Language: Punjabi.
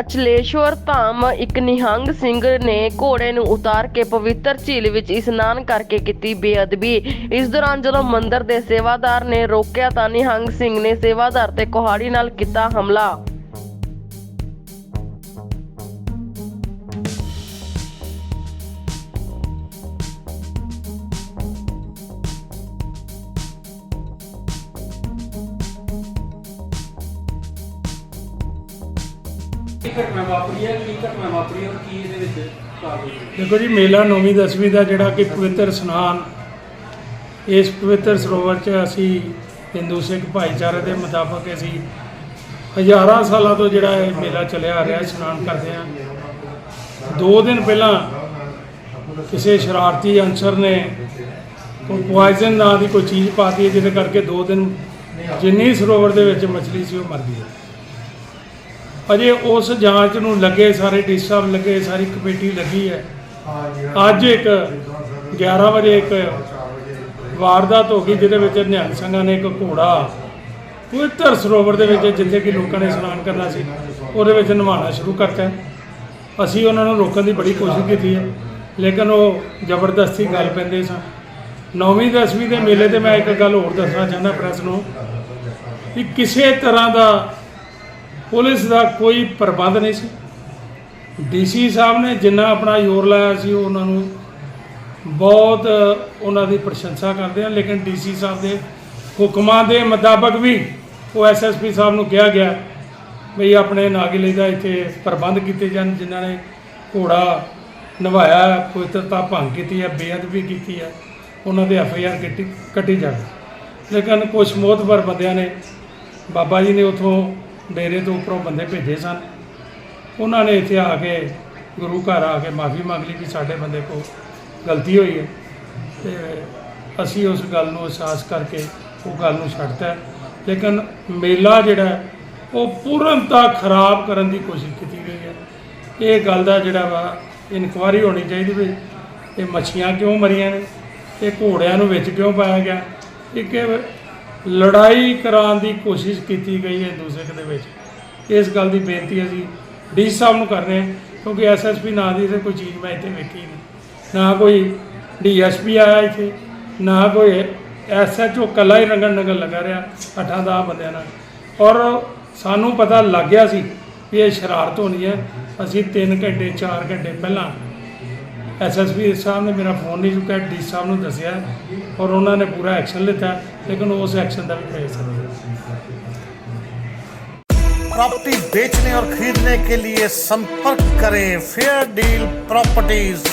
ਅਚਲੇਸ਼ਵਰ ਧਾਮ ਇੱਕ ਨਿਹੰਗ ਸਿੰਘ ਨੇ ਘੋੜੇ ਨੂੰ ਉਤਾਰ ਕੇ ਪਵਿੱਤਰ ਝੀਲ ਵਿੱਚ ਇਸ਼ਨਾਨ ਕਰਕੇ ਕੀਤੀ ਬੇਅਦਬੀ। ਇਸ ਦੌਰਾਨ ਜਦੋਂ ਮੰਦਰ ਦੇ ਸੇਵਾਦਾਰ ਨੇ ਰੋਕਿਆ ਤਾਂ ਨਿਹੰਗ ਸਿੰਘ ਨੇ ਸੇਵਾਦਾਰ ਤੇ ਕੁਹਾੜੀ ਨਾਲ ਕੀਤਾ ਹਮਲਾ। ਕੀ ਘਟਨਾ ਵਾਪਰੀ ਹੈ? ਕੀ ਘਟਨਾ ਵਾਪਰੀ ਹੈ ਔਰ ਕੀ ਇਹਦੇ ਵਿੱਚ ਕਾਰਵਾਈ ਦੇਖੋ ਜੀ, ਮੇਲਾ ਨੌਵੀਂ, ਦਸਵੀਂ ਦਾ ਜਿਹੜਾ ਕਿ ਪਵਿੱਤਰ ਇਸ਼ਨਾਨ ਇਸ ਪਵਿੱਤਰ ਸਰੋਵਰ 'ਚ ਅਸੀਂ ਹਿੰਦੂ ਸਿੱਖ ਭਾਈਚਾਰੇ ਦੇ ਮੁਤਾਬਕ ਅਸੀਂ ਹਜ਼ਾਰਾਂ ਸਾਲਾਂ ਤੋਂ ਜਿਹੜਾ ਇਹ ਮੇਲਾ ਚੱਲਿਆ ਆ ਰਿਹਾ ਇਸ਼ਨਾਨ ਕਰਦੇ ਆ। ਦੋ ਦਿਨ ਪਹਿਲਾਂ ਕਿਸੇ ਸ਼ਰਾਰਤੀ ਅਨਸਰ ਨੇ ਕੋਈ ਪੋਇਜ਼ਨ ਨਾਂ ਦੀ ਕੋਈ ਚੀਜ਼ ਪਾਤੀ ਹੈ ਜਿਹਦੇ ਕਰਕੇ ਦੋ ਦਿਨ ਜਿੰਨੀ ਸਰੋਵਰ ਦੇ ਵਿੱਚ ਮੱਛਲੀ ਸੀ, ਉਹ ਮਰ ਗਈ। ਹੈ ਅਜੇ ਉਸ ਜਾਂਚ ਨੂੰ ਲੱਗੇ, ਸਾਰੇ ਡੀ ਸਾਹਿਬ ਲੱਗੇ, ਸਾਰੀ ਕਮੇਟੀ ਲੱਗੀ ਹੈ। ਅੱਜ ਇੱਕ 11 ਵਜੇ ਇੱਕ ਵਾਰਦਾਤ ਹੋ ਗਈ, ਜਿਹਦੇ ਵਿੱਚ ਨਿਹੰਗ ਸਿੰਘਾਂ ਨੇ ਇੱਕ ਘੋੜਾ ਪਵਿੱਤਰ ਸਰੋਵਰ ਦੇ ਵਿੱਚ, ਜਿੱਥੇ ਕਿ ਲੋਕਾਂ ਨੇ ਇਸ਼ਨਾਨ ਕਰਨਾ ਸੀ, ਉਹਦੇ ਵਿੱਚ ਨਹਾਉਣਾ ਸ਼ੁਰੂ ਕਰਤਾ ਅਸੀਂ ਉਹਨਾਂ ਨੂੰ ਰੋਕਣ ਦੀ ਬੜੀ ਕੋਸ਼ਿਸ਼ ਕੀਤੀ ਹੈ, ਲੇਕਿਨ ਉਹ ਜ਼ਬਰਦਸਤੀ ਗੱਲ ਪੈਂਦੇ ਸਨ। ਨੌਵੀਂ, ਦਸਵੀਂ ਦੇ ਮੇਲੇ ਤੇ ਮੈਂ ਇੱਕ ਗੱਲ ਹੋਰ ਦੱਸਣਾ ਚਾਹੁੰਦਾ ਪ੍ਰੈਸ ਨੂੰ, ਕਿ ਕਿਸੇ ਤਰ੍ਹਾਂ ਦਾ ਪੁਲਿਸ ਦਾ ਕੋਈ ਪ੍ਰਬੰਧ ਨਹੀਂ ਸੀ। ਡੀਸੀ ਸਾਹਿਬ ਨੇ ਜਿੰਨਾ ਆਪਣਾ ਜ਼ੋਰ ਲਾਇਆ ਸੀ, ਉਹਨਾਂ ਨੂੰ ਬਹੁਤ ਉਹਨਾਂ ਦੀ ਪ੍ਰਸ਼ੰਸਾ ਕਰਦੇ ਆ, ਲੇਕਿਨ ਡੀਸੀ ਸਾਹਿਬ ਦੇ ਹੁਕਮਾਂ ਦੇ ਮੁਤਾਬਕ ਵੀ ਉਹ ਐਸਐਸਪੀ ਸਾਹਿਬ ਨੂੰ ਕਿਹਾ ਗਿਆ ਵੀ ਆਪਣੇ ਨਾਗਿਲੇ ਦਾ ਇੱਥੇ ਪ੍ਰਬੰਧ ਕੀਤੇ ਜਾਣ, ਜਿਨ੍ਹਾਂ ਨੇ ਘੋੜਾ ਨਵਾਇਆ, ਪਵਿੱਤਰਤਾ ਭੰਗ ਕੀਤੀ ਹੈ, ਬੇਅਦਬੀ ਕੀਤੀ ਹੈ, ਉਹਨਾਂ ਦੇ ਐਫ ਆਈ ਆਰ ਕੱਟੀ ਕੱਟੀ ਜਾਣ ਲੇਕਿਨ ਕੁਝ ਮੋਤਬਰ ਬੰਦਿਆਂ ਨੇ, ਬਾਬਾ ਜੀ ਨੇ ਉਥੋਂ ਡੇਰੇ ਤੋਂ ਉੱਪਰੋਂ ਬੰਦੇ ਭੇਜੇ ਸਨ। ਉਹਨਾਂ ਨੇ ਇੱਥੇ ਆ ਕੇ ਗੁਰੂ ਘਰ ਆ ਕੇ ਮਾਫੀ ਮੰਗ ਲਈ ਵੀ ਸਾਡੇ ਬੰਦੇ ਕੋਲ ਗਲਤੀ ਹੋਈ ਹੈ। ਤੇ ਅਸੀਂ ਉਸ ਗੱਲ ਨੂੰ ਅਹਿਸਾਸ ਕਰਕੇ ਉਹ ਗੱਲ ਨੂੰ ਛੱਡਤਾ। ਲੇਕਿਨ ਮੇਲਾ ਜਿਹੜਾ ਉਹ ਪੂਰਨਤਾ ਖਰਾਬ ਕਰਨ ਦੀ ਕੋਸ਼ਿਸ਼ ਕੀਤੀ ਗਈ ਹੈ। ਇਹ ਗੱਲ ਦਾ ਜਿਹੜਾ ਵਾ ਇਨਕੁਆਰੀ ਹੋਣੀ ਚਾਹੀਦੀ ਵੀ ਇਹ ਮੱਛੀਆਂ ਕਿਉਂ ਮਰੀਆਂ ਨੇ? ਇਹ ਘੋੜਿਆਂ ਨੂੰ ਵਿੱਚ ਕਿਉਂ ਪਾਇਆ ਗਿਆ? ਇੱਕ ਲੜਾਈ ਕਰਾਉਣ ਦੀ ਕੋਸ਼ਿਸ਼ ਕੀਤੀ ਗਈ ਹੈ ਦੂਸਰੇ ਦੇ ਵਿੱਚ। ਇਸ ਗੱਲ ਦੀ ਬੇਨਤੀ ਅਸੀਂ ਡੀ ਸਾਹਿਬ ਨੂੰ ਕਰ ਰਹੇ ਹਾਂ, ਕਿਉਂਕਿ ਐਸਐਸਪੀ ਨਾਂ ਦੀ ਤੇ ਕੋਈ ਚੀਜ਼ ਮੈਂ ਇੱਥੇ ਵੇਖੀ ਨਹੀਂ। ਨਾ ਕੋਈ ਡੀਐਸਪੀ ਆਇਆ ਇੱਥੇ, ਨਾ ਕੋਈ ਐਸਐਚਓ ਕੱਲਾ ਹੀ ਰੰਗਣ ਨੰਗਣ ਲੱਗਾ ਰਿਹਾ, ਅੱਠਾਂ ਦਾ ਬੰਦਿਆਂ ਨਾਲ। ਔਰ ਸਾਨੂੰ ਪਤਾ ਲੱਗ ਗਿਆ ਸੀ ਵੀ ਇਹ ਸ਼ਰਾਰਤ ਹੋਣੀ ਹੈ। ਅਸੀਂ 3 ਘੰਟੇ 4 ਘੰਟੇ ਪਹਿਲਾਂ ਐਸਐਸਪੀ ਸਾਹਿਬ ਨੇ ਮੇਰਾ ਫੋਨ ਨਹੀਂ ਚੁੱਕਿਆ ਡੀ ਸਾਹਿਬ ਨੂੰ ਦੱਸਿਆ ਔਰ ਉਹਨਾਂ ਨੇ ਪੂਰਾ ਐਕਸ਼ਨ ਲਿੱਤਾ ਲੇਕਿਨ ਉਸ ਐਕਸ਼ਨ ਦਾ ਵੀ ਫੇਸ ਹੈ प्रॉपर्टी बेचने और खरीदने के लिए संपर्क करें फेयर डील प्रॉपर्टीज